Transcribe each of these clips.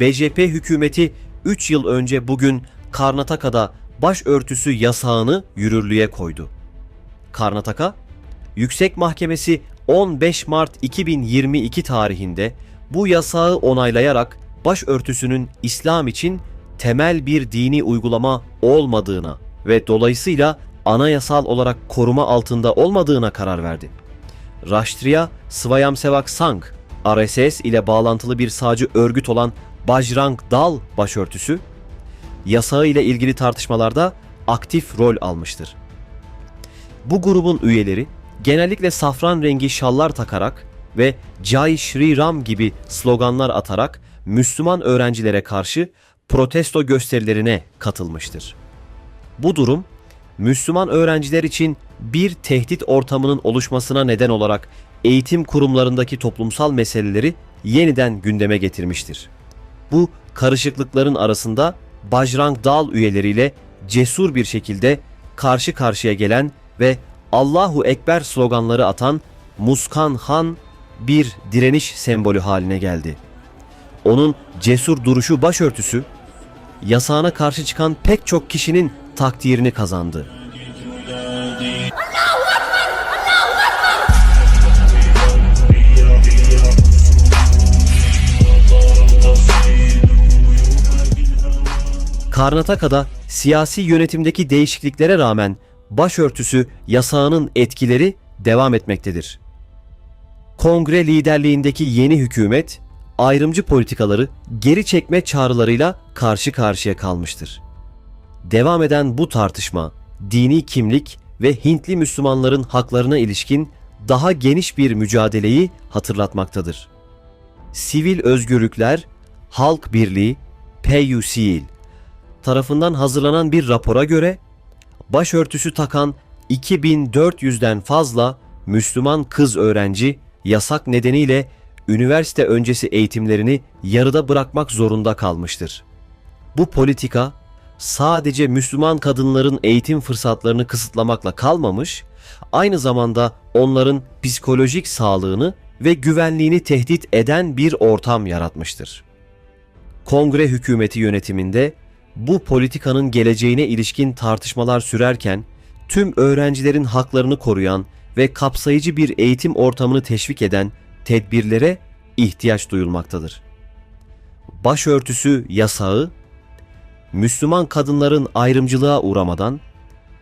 BJP hükümeti 3 yıl önce bugün Karnataka'da başörtüsü yasağını yürürlüğe koydu. Karnataka, Yüksek Mahkemesi 15 Mart 2022 tarihinde bu yasağı onaylayarak başörtüsünün İslam için temel bir dini uygulama olmadığına ve dolayısıyla anayasal olarak koruma altında olmadığına karar verdi. Rashtriya Swayamsevak Sangh, RSS ile bağlantılı bir sağcı örgüt olan Bajrang Dal başörtüsü, yasağı ile ilgili tartışmalarda aktif rol almıştır. Bu grubun üyeleri genellikle safran rengi şallar takarak ve Jai Shri Ram gibi sloganlar atarak Müslüman öğrencilere karşı protesto gösterilerine katılmıştır. Bu durum Müslüman öğrenciler için bir tehdit ortamının oluşmasına neden olarak eğitim kurumlarındaki toplumsal meseleleri yeniden gündeme getirmiştir. Bu karışıklıkların arasında Bajrang Dal üyeleriyle cesur bir şekilde karşı karşıya gelen ve Allahu Ekber sloganları atan Muskan Han bir direniş sembolü haline geldi. Onun cesur duruşu başörtüsü yasağına karşı çıkan pek çok kişinin takdirini kazandı. Karnataka'da siyasi yönetimdeki değişikliklere rağmen başörtüsü yasağının etkileri devam etmektedir. Kongre liderliğindeki yeni hükümet ayrımcı politikaları geri çekme çağrılarıyla karşı karşıya kalmıştır. Devam eden bu tartışma dini kimlik ve Hintli Müslümanların haklarına ilişkin daha geniş bir mücadeleyi hatırlatmaktadır. Sivil Özgürlükler Halk Birliği PUCL tarafından hazırlanan bir rapora göre başörtüsü takan 2400'den fazla Müslüman kız öğrenci yasak nedeniyle üniversite öncesi eğitimlerini yarıda bırakmak zorunda kalmıştır. Bu politika sadece Müslüman kadınların eğitim fırsatlarını kısıtlamakla kalmamış, aynı zamanda onların psikolojik sağlığını ve güvenliğini tehdit eden bir ortam yaratmıştır. Kongre hükümeti yönetiminde bu politikanın geleceğine ilişkin tartışmalar sürerken tüm öğrencilerin haklarını koruyan ve kapsayıcı bir eğitim ortamını teşvik eden tedbirlere ihtiyaç duyulmaktadır. Başörtüsü yasağı Müslüman kadınların ayrımcılığa uğramadan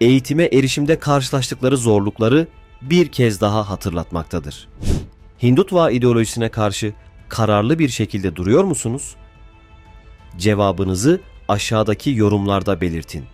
eğitime erişimde karşılaştıkları zorlukları bir kez daha hatırlatmaktadır. Hindutva ideolojisine karşı kararlı bir şekilde duruyor musunuz? Cevabınızı aşağıdaki yorumlarda belirtin.